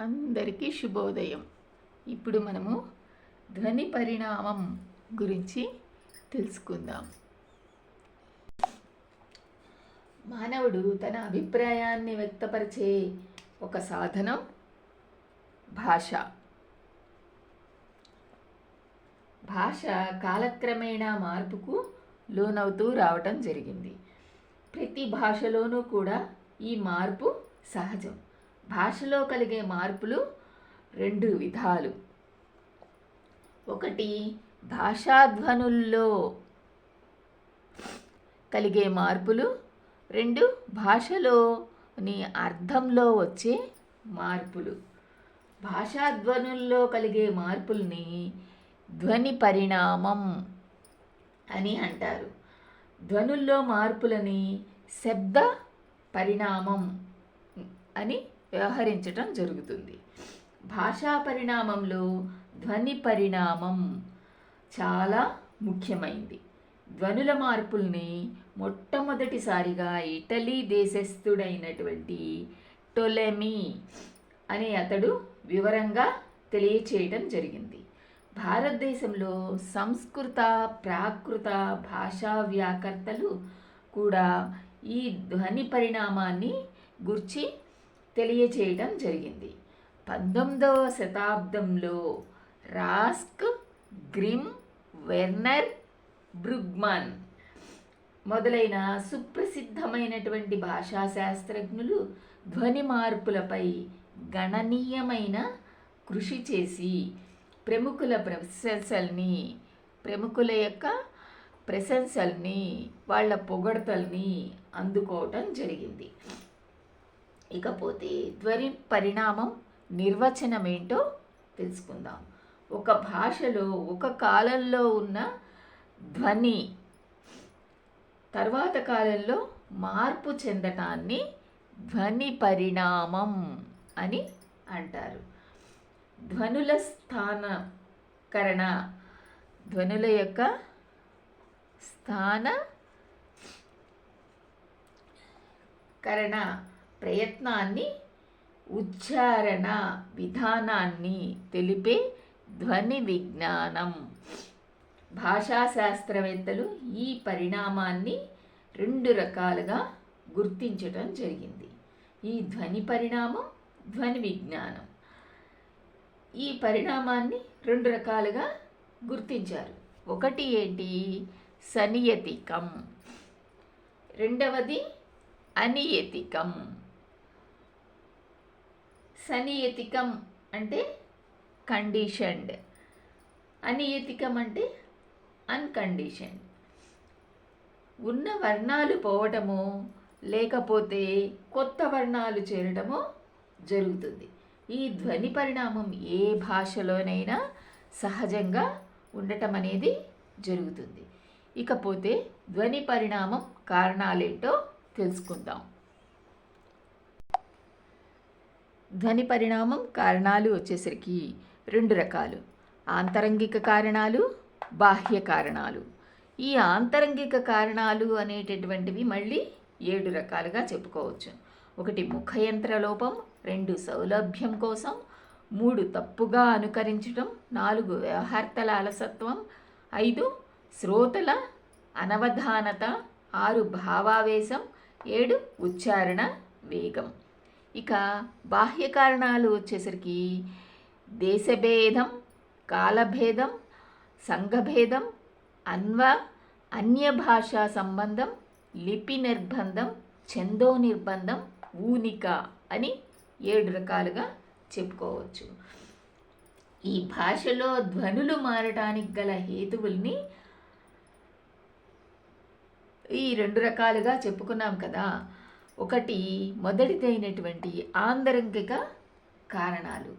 అందరికీ శుభోదయం. ఇప్పుడు మనము ధ్వని పరిణామం గురించి తెలుసుకుందాం. మానవుడు తన అభిప్రాయాన్ని వ్యక్తపరిచే ఒక సాధనం భాష. భాష కాలక్రమేణా మార్పుకు లోనవుతూ రావటం జరిగింది. ప్రతి భాషలోనూ కూడా ఈ మార్పు సహజం. భాషలో కలిగే మార్పులు రెండు విధాలు. ఒకటి భాషాధ్వనుల్లో కలిగే మార్పులు. రెండు భాషలోని అర్థంలో వచ్చే మార్పులు. భాషాధ్వనుల్లో కలిగే మార్పుల్ని ధ్వని పరిణామం అని అంటారు. ధ్వనుల్లో మార్పులని శబ్ద పరిణామం అని వ్యవహరించటం జరుగుతుంది. భాషా పరిణామంలో ధ్వని పరిణామం చాలా ముఖ్యమైంది. ధ్వనుల మార్పుల్ని మొట్టమొదటిసారిగా ఇటలీ దేశస్థుడైనటువంటి టొలెమీ అనే అతడు వివరంగా తెలియచేయడం జరిగింది. భారతదేశంలో సంస్కృత ప్రాకృత భాషా వ్యాకర్తలు కూడా ఈ ధ్వని పరిణామాన్ని గుర్చి తెలియచేయటం జరిగింది. పంతొమ్మిదవ శతాబ్దంలో రాస్క్ గ్రిమ్ వెర్నర్ బ్రుగ్మన్ మొదలైన సుప్రసిద్ధమైనటువంటి భాషా శాస్త్రజ్ఞులు ధ్వని మార్పులపై గణనీయమైన కృషి చేసి ప్రముఖుల ప్రశంసల్ని ప్రముఖుల యొక్క ప్రశంసల్ని వాళ్ళ పొగడతల్ని అందుకోవటం జరిగింది. ఇకపోతే ధ్వని పరిణామం నిర్వచనం ఏంటో తెలుసుకుందాం. ఒక భాషలో ఒక కాలంలో ఉన్న ధ్వని తర్వాత కాలంలో మార్పు చెందటాన్ని ధ్వని పరిణామం అని అంటారు. ధ్వనుల స్థానకరణ ధ్వనుల యొక్క స్థాన కరణ ప్రయత్నాన్ని ఉచ్చారణ విధానాన్ని తెలిపే ధ్వని విజ్ఞానం. భాషా శాస్త్రవేత్తలు ఈ పరిణామాన్ని రెండు రకాలుగా గుర్తించటం జరిగింది. ఈ ధ్వని పరిణామం ధ్వని విజ్ఞానం. ఈ పరిణామాన్ని రెండు రకాలుగా గుర్తించారు. ఒకటి ఏంటి? సనియతికం. రెండవది అనియతికం. సనియతికం అంటే కండిషన్డ్ అనియతికం అంటే అన్కండిషన్డ్ ఉన్న వర్ణాలు పోవటము లేకపోతే కొత్త వర్ణాలు చేరటము జరుగుతుంది. ఈ ధ్వని పరిణామం ఏ భాషలోనైనా సహజంగా ఉండటం అనేది జరుగుతుంది. ఇకపోతే ధ్వని పరిణామం కారణాలేంటో తెలుసుకుందాం. ధ్వని పరిణామం కారణాలు వచ్చేసరికి రెండు రకాలు. ఆంతరంగిక కారణాలు బాహ్య కారణాలు. ఈ ఆంతరంగిక కారణాలు అనేటటువంటివి మళ్ళీ ఏడు రకాలుగా చెప్పుకోవచ్చు. ఒకటి ముఖయంత్ర లోపం రెండు సౌలభ్యం కోసం మూడు తప్పుగా అనుకరించడం నాలుగు వ్యవహార్తల అలసత్వం ఐదు శ్రోతల అనవధానత ఆరు భావావేశం ఏడు ఉచ్చారణ వేగం. ఇక బాహ్య కారణాలు వచ్చేసరికి దేశభేదం కాలభేదం సంఘభేదం అన్వ అన్య భాషా సంబంధం లిపి నిర్బంధం ఛందో నిర్బంధం ఊనిక అని ఏడు రకాలుగా చెప్పుకోవచ్చు. ఈ భాషలో ధ్వనులు మారటానికి గల హేతువుల్ని ఈ రెండు రకాలుగా చెప్పుకున్నాం కదా. ఒకటి మొదటిదైనటువంటి ఆంతరంగిక కారణాలు.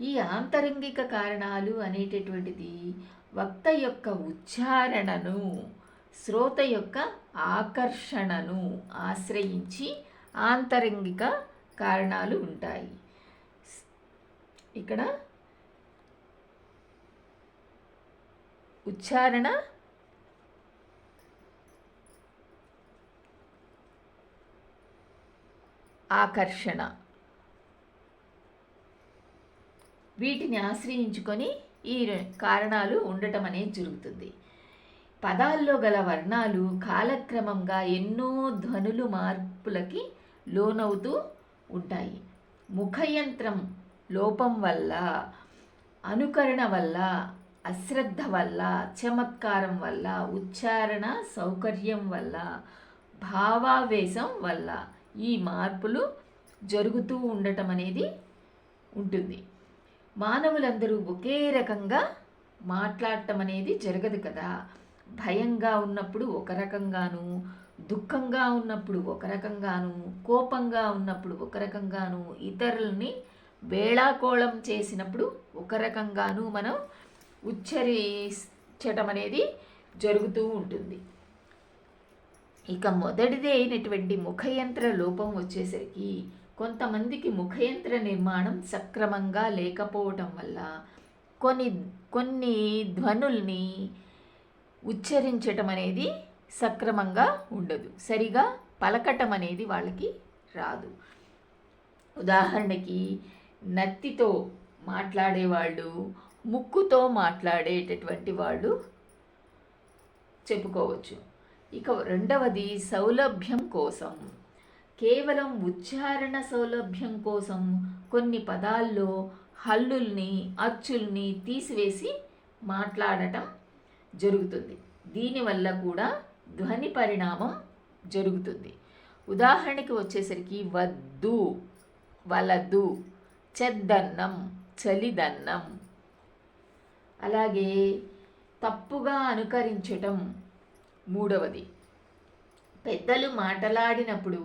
ఈ ఆంతరంగిక కారణాలు అనేటటువంటిది వక్త యొక్క ఉచ్చారణను శ్రోత యొక్క ఆకర్షణను ఆశ్రయించి ఆంతరంగిక కారణాలు ఉంటాయి. ఇక్కడ ఉచ్చారణ ఆకర్షణ. వీటిని ఆశ్రయించుకొని ఈ కారణాలు ఉండటం అనేది జరుగుతుంది. పదాల్లో గల వర్ణాలు కాలక్రమంగా ఎన్నో ధ్వనులు మార్పులకి లోనవుతూ ఉంటాయి. ముఖయంత్రం లోపం వల్ల అనుకరణ వల్ల అశ్రద్ధ వల్ల చమత్కారం వల్ల ఉచ్చారణ సౌకర్యం వల్ల భావావేశం వల్ల ఈ మార్పులు జరుగుతూ ఉండటం అనేది ఉంటుంది. మానవులందరూ ఒకే రకంగా మాట్లాడటం అనేది జరగదు కదా. భయంగా ఉన్నప్పుడు ఒక రకంగాను దుఃఖంగా ఉన్నప్పుడు ఒక రకంగాను కోపంగా ఉన్నప్పుడు ఒక రకంగాను ఇతరుల్ని వేళాకోళం చేసినప్పుడు ఒక రకంగాను మనం ఉచ్చరించటం అనేది జరుగుతూ ఉంటుంది. ఇక మొదటిది అయినటువంటి ముఖయంత్ర లోపం వచ్చేసరికి కొంతమందికి ముఖయంత్ర నిర్మాణం సక్రమంగా లేకపోవటం వల్ల కొన్ని కొన్ని ధ్వనుల్ని ఉచ్చరించటం అనేది సక్రమంగా ఉండదు. సరిగా పలకటం అనేది వాళ్ళకి రాదు. ఉదాహరణకి నత్తితో మాట్లాడేవాళ్ళు ముక్కుతో మాట్లాడేటటువంటి వాళ్ళు చెప్పుకోవచ్చు. ఇక రెండవది సౌలభ్యం కోసం. కేవలం ఉచ్చారణ సౌలభ్యం కోసం కొన్ని పదాల్లో హల్లుల్ని అచ్చుల్ని తీసివేసి మాట్లాడటం జరుగుతుంది. దీనివల్ల కూడా ధ్వని పరిణామం జరుగుతుంది. ఉదాహరణకి వచ్చేసరికి వద్దు వలదు చెద్దన్నం చలిదన్నం. అలాగే తప్పుగా అనుకరించటం మూడవది. పెద్దలు మాటలాడినప్పుడు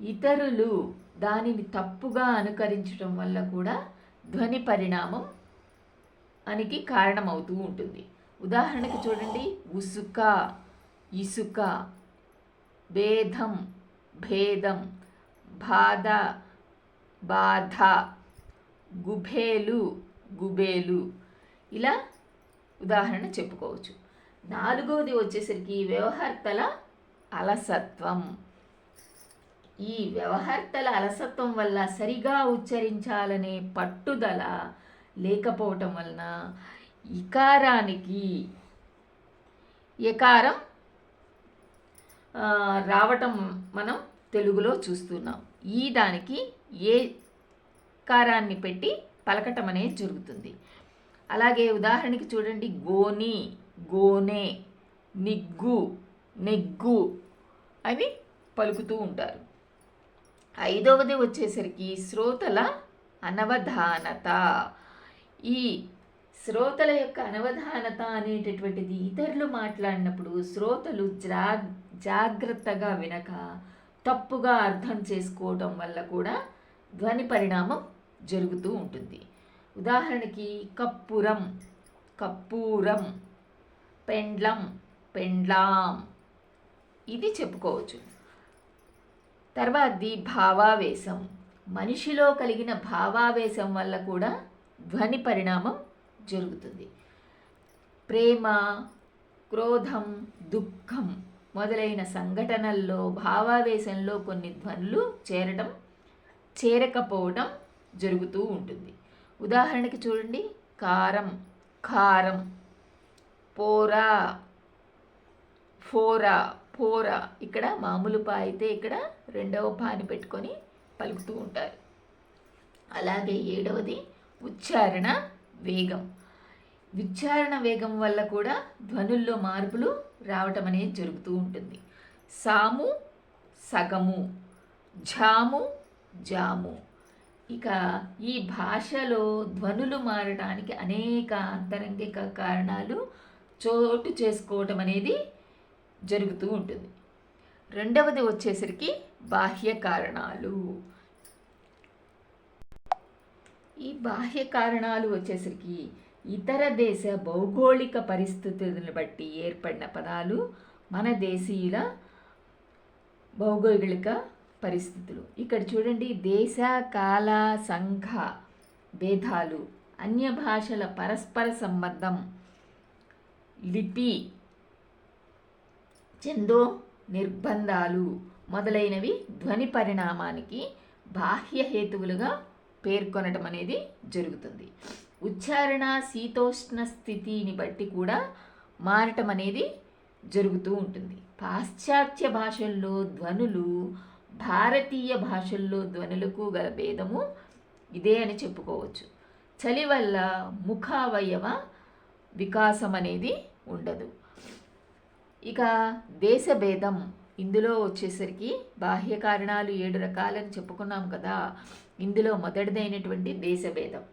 ఇతరులు దానిని తప్పుగా అనుకరించడం వల్ల కూడా ధ్వని పరిణామం అనికి కారణమవుతూ ఉంటుంది. ఉదాహరణకు చూడండి ఉసుక ఇసుక భేదం భేదం బాధ బాధ గుబేలు గుబేలు ఇలా ఉదాహరణ చెప్పుకోవచ్చు. నాలుగవది వచ్చేసరికి వ్యవహర్తల అలసత్వం. ఈ వ్యవహర్తల అలసత్వం వల్ల సరిగా ఉచ్చరించాలనే పట్టుదల లేకపోవటం వలన ఇకారానికి ఎకారం రావటం మనం తెలుగులో చూస్తున్నాం. ఈ దానికి ఏ కారాన్ని పెట్టి పలకటం అనేది జరుగుతుంది. అలాగే ఉదాహరణకి చూడండి గోని. గోనె నిగ్గు నెగ్గు అని పలుకుతూ ఉంటారు. ఐదవది వచ్చేసరికి శ్రోతల అనవధానత. ఈ శ్రోతల యొక్క అనవధానత అనేటటువంటిది ఇతరులు మాట్లాడినప్పుడు శ్రోతలు జా జాగ్రత్తగా వినక తప్పుగా అర్థం చేసుకోవటం వల్ల కూడా ధ్వని పరిణామం జరుగుతూ ఉంటుంది. ఉదాహరణకి కప్పురం కప్పూరం పెండ్లం పెండ్లాం. ఇది చెప్పుకోవచ్చు. తర్వాతది భావావేశం. మనిషిలో కలిగిన భావావేశం వల్ల కూడా ధ్వని పరిణామం జరుగుతుంది. ప్రేమ క్రోధం దుఃఖం మొదలైన సంఘటనల్లో భావావేశంలో కొన్ని ధ్వనులు చేరడం చేరకపోవడం జరుగుతూ ఉంటుంది. ఉదాహరణకి చూడండి. కారం కారం. పోరా. ఫోరా పోరా. ఇక్కడ మామూలు పా అయితే ఇక్కడ రెండవ పాని పెట్టుకొని పలుకుతూ ఉంటారు. అలాగే ఏడవది ఉచ్చారణ వేగం. ఉచ్చారణ వేగం వల్ల కూడా ధ్వనుల్లో మార్పులు రావటం అనేది జరుగుతూ ఉంటుంది. సాము సగము. జాము జాము. ఇక ఈ భాషలో ధ్వనులు మారడానికి అనేక అంతరంగిక కారణాలు చోటు చేసుకోవటం అనేది జరుగుతూ ఉంటుంది. రెండవది వచ్చేసరికి బాహ్య కారణాలు. ఈ బాహ్య కారణాలు వచ్చేసరికి ఇతర దేశ భౌగోళిక పరిస్థితులను బట్టి ఏర్పడిన పదాలు మన దేశీయుల భౌగోళిక పరిస్థితులు. ఇక్కడ చూడండి దేశ కాల సంఘ భేదాలు అన్య భాషల పరస్పర సంబంధం లిపి చందో నిర్బంధాలు మొదలైనవి ధ్వని పరిణామానికి బాహ్య హేతువులుగా పేర్కొనటం అనేది జరుగుతుంది. ఉచ్చారణ శీతోష్ణ స్థితిని బట్టి కూడా మారటం అనేది జరుగుతూ ఉంటుంది. పాశ్చాత్య భాషల్లో ధ్వనులు భారతీయ భాషల్లో ధ్వనులకు గల భేదము ఇదే అని చెప్పుకోవచ్చు. చలి వల్ల ముఖావయవ వికాసం అనేది ఉండదు. ఇక దేశభేదం ఇందులో వచ్చేసరికి బాహ్య కారణాలు ఏడు రకాలని చెప్పుకున్నాం కదా ఇందులో మొదటిదైనటువంటి దేశభేదం.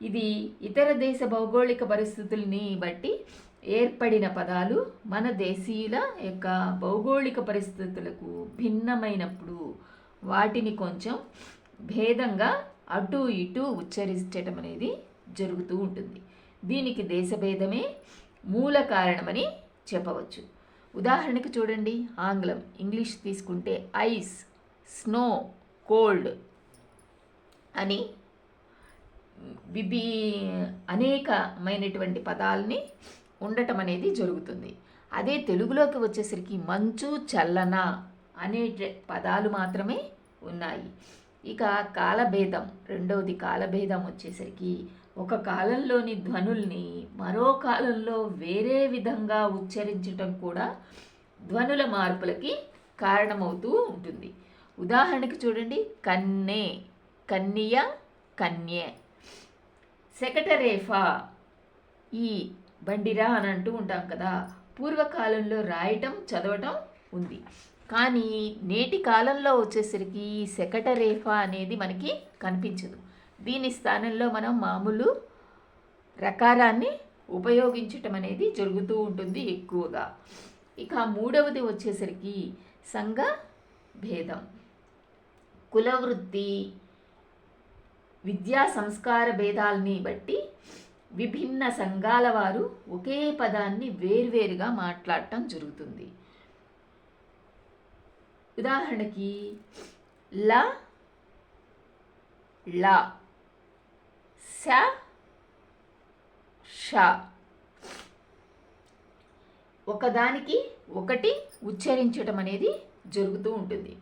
ఇది ఇతర దేశ భౌగోళిక పరిస్థితుల్ని బట్టి ఏర్పడిన పదాలు మన దేశీయుల యొక్క భౌగోళిక పరిస్థితులకు భిన్నమైనప్పుడు వాటిని కొంచెం భేదంగా అటు ఇటు ఉచ్చరించటం అనేది జరుగుతూ ఉంటుంది. దీనికి దేశభేదమే మూల కారణమని చెప్పవచ్చు. ఉదాహరణకు చూడండి ఆంగ్లం ఇంగ్లీష్ తీసుకుంటే ఐస్ స్నో కోల్డ్ అని విభి అనేకమైనటువంటి పదాలని ఉండటం అనేది జరుగుతుంది. అదే తెలుగులోకి వచ్చేసరికి మంచు చల్లన అనే పదాలు మాత్రమే ఉన్నాయి. ఇక కాలభేదం రెండవది కాలభేదం వచ్చేసరికి ఒక కాలంలోని ధ్వనుల్ని మరో కాలంలో వేరే విధంగా ఉచ్చరించటం కూడా ధ్వనుల మార్పులకి కారణమవుతూ ఉంటుంది. ఉదాహరణకి చూడండి కన్నే కన్నియ కన్యే. సెకటరేఫా ఈ బండిరా అని అంటూ ఉంటాం కదా పూర్వకాలంలో రాయటం చదవటం ఉంది. కానీ నేటి కాలంలో వచ్చేసరికి ఈ సెకటరేఫా అనేది మనకి కనిపించదు. దీని స్థానంలో మనం మామూలు రకారాన్ని ఉపయోగించటం అనేది జరుగుతూ ఉంటుంది ఎక్కువగా. ఇక మూడవది వచ్చేసరికి సంఘ భేదం. కులవృత్తి విద్యా సంస్కార భేదాలని బట్టి విభిన్న సంఘాల వారు ఒకే పదాన్ని వేర్వేరుగా మాట్లాడటం జరుగుతుంది. ఉదాహరణకి ల లా శ ష. ఒకదానికి ఒకటి ఉచ్చరించటం అనేది జరుగుతూ ఉంటుంది.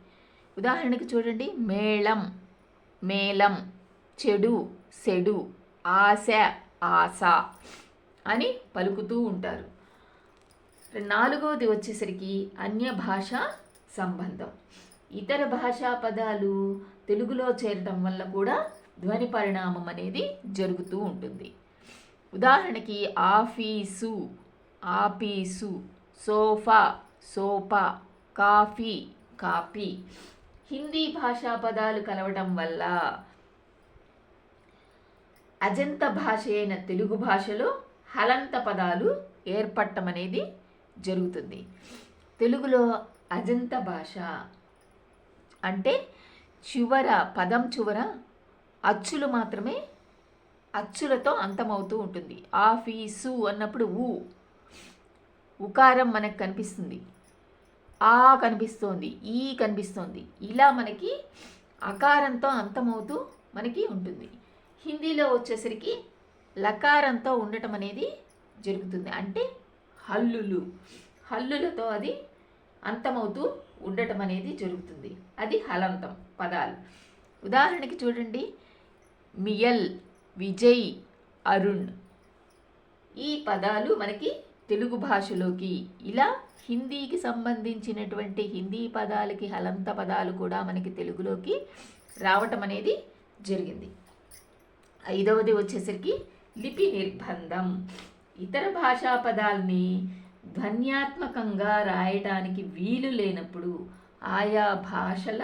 ఉదాహరణకి చూడండి మేళం మేళం చెడు సెడు ఆశ ఆశ అని పలుకుతూ ఉంటారు. నాలుగవది వచ్చేసరికి అన్య భాష సంబంధం. ఇతర భాషా పదాలు తెలుగులో చేరటం వల్ల కూడా ధ్వని పరిణామం అనేది జరుగుతూ ఉంటుంది. ఉదాహరణకి office office sofa sofa coffee coffee. Hindi భాషా పదాలు కలవటం వల్ల అజంత భాష అయిన తెలుగు భాషలో హలంత పదాలు ఏర్పడటం అనేది జరుగుతుంది. తెలుగులో అజంత భాష అంటే చివర పదం చివర అచ్చులు మాత్రమే అచ్చులతో అంతమవుతూ ఉంటుంది. ఆఫీసు అన్నప్పుడు ఊ. ఉకారం మనకు కనిపిస్తుంది. ఆ కనిపిస్తోంది. ఈ కనిపిస్తోంది. ఇలా మనకి అకారంతో అంతమవుతూ మనకి ఉంటుంది. హిందీలో వచ్చేసరికి లకారంతో ఉండటం అనేది జరుగుతుంది. అంటే హల్లులు. హల్లులతో అది అంతమవుతూ ఉండటం అనేది జరుగుతుంది. అది హలంతం పదాలు. ఉదాహరణకి చూడండి. మియల్ విజయ్ అరుణ్. ఈ పదాలు మనకి తెలుగు భాషలోకి ఇలా హిందీకి సంబంధించినటువంటి హిందీ పదాలకి హలంత పదాలు కూడా మనకి తెలుగులోకి రావటం అనేది జరిగింది. ఐదవది వచ్చేసరికి లిపి నిర్బంధం. ఇతర భాషా పదాలని ధ్వన్యాత్మకంగా రాయటానికి వీలు లేనప్పుడు ఆయా భాషల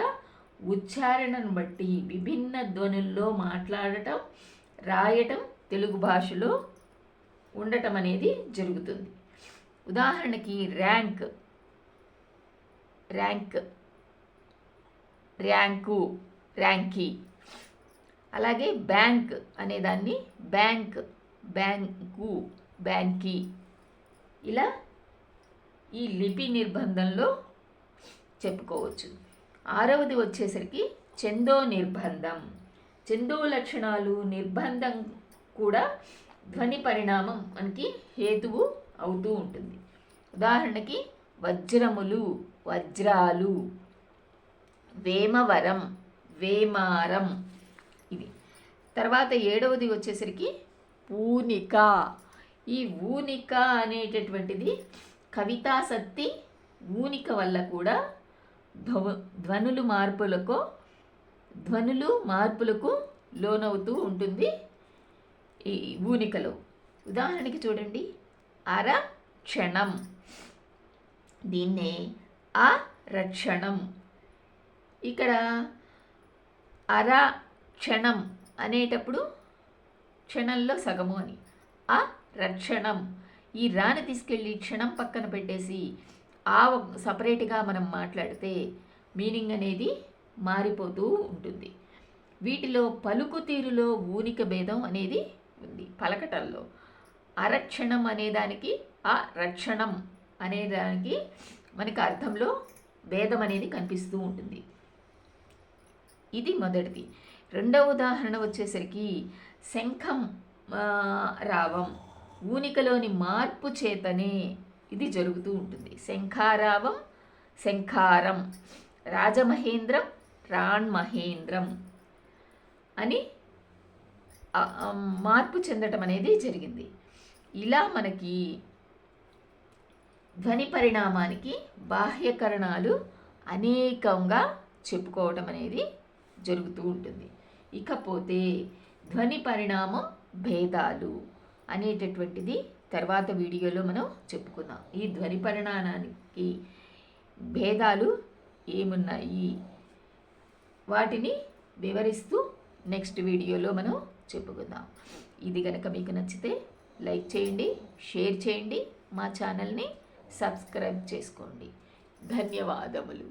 ఉచ్చారణను బట్టి విభిన్న ధ్వనుల్లో మాట్లాడటం రాయటం తెలుగు భాషలో ఉండటం అనేది జరుగుతుంది. ఉదాహరణకి ర్యాంక్ ర్యాంక్ ర్యాంకు ర్యాంకీ. అలాగే బ్యాంక్ అనేదాన్ని బ్యాంక్ బ్యాంకు బ్యాంకీ. ఇలా ఈ లిపి నిర్బంధంలో చెప్పుకోవచ్చు. ఆరవది వచ్చేసరికి చందో నిర్బంధం. చందో లక్షణాలు నిర్బంధం కూడా ధ్వని పరిణామం మనకి హేతువు అవుతూ ఉంటుంది. ఉదాహరణకి వజ్రములు వజ్రాలు వేమవరం వేమారం ఇది తర్వాత ఏడవది వచ్చేసరికి ఊనిక. ఈ ఊనిక అనేటటువంటిది కవితాశక్తి ఊనిక వల్ల కూడా ధ్వ ధ్వనులు మార్పులకు ధ్వనులు మార్పులకు లోనవుతూ ఉంటుంది ఈ ఊనికలో. ఉదాహరణకి చూడండి. అర క్షణం దీన్నే ఆ రక్షణం ఇక్కడ అర క్షణం అనేటప్పుడు క్షణంలో సగము అని. ఆ రక్షణం ఈ రాని తీసుకెళ్ళి క్షణం పక్కన పెట్టేసి ఆ సపరేట్గా మనం మాట్లాడితే మీనింగ్ అనేది మారిపోతూ ఉంటుంది. వీటిలో పలుకు తీరులో ఊనిక భేదం అనేది ఉంది. పలకటల్లో అరక్షణం అనేదానికి ఆ రక్షణం అనేదానికి మనకి అర్థంలో భేదం అనేది కనిపిస్తూ ఉంటుంది. ఇది మొదటిది. రెండవ ఉదాహరణ వచ్చేసరికి శంఖం రావం. ఊనికలోని మార్పు చేతనే ఇది జరుగుతూ ఉంటుంది. శంఖారావం శంఖారం రాజమహేంద్రం రాణ్మహేంద్రం అని మార్పు చెందటం అనేది జరిగింది. ఇలా మనకి ధ్వని పరిణామానికి బాహ్యకరణాలు అనేకంగా చెప్పుకోవటం అనేది జరుగుతూ ఉంటుంది. ఇకపోతే ధ్వని పరిణామం భేదాలు అనేటటువంటిది తర్వాత వీడియోలో మనం చెప్పుకుందాం. ఈ ధ్వని పరిణామానికి భేదాలు ఏమున్నాయి? వాటిని వివరిస్తూ నెక్స్ట్ వీడియోలో మనం చెప్పుకుందాం. ఇది కనుక మీకు నచ్చితే లైక్ చేయండి షేర్ చేయండి మా ఛానల్ని సబ్స్క్రైబ్ చేసుకోండి. ధన్యవాదములు.